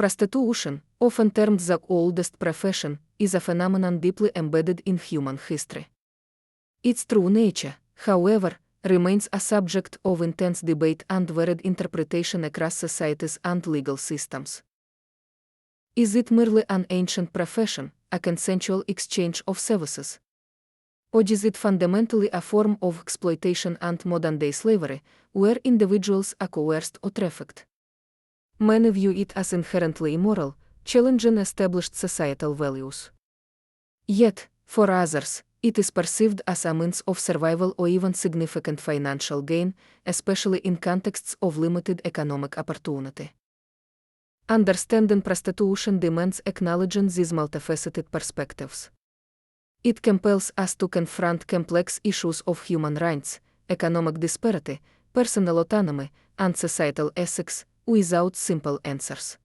Prostitution, often termed the oldest profession, is a phenomenon deeply embedded in human history. Its true nature, however, remains a subject of intense debate and varied interpretation across societies and legal systems. Is it merely an ancient profession, a consensual exchange of services? Or is it fundamentally a form of exploitation and modern day slavery, where individuals are coerced or trafficked? Many view it as inherently immoral, challenging established societal values. Yet, for others, it is perceived as a means of survival or even significant financial gain, especially in contexts of limited economic opportunity. Understanding prostitution demands acknowledging these multifaceted perspectives. It compels us to confront complex issues of human rights, economic disparity, personal autonomy, and societal ethics, without simple answers.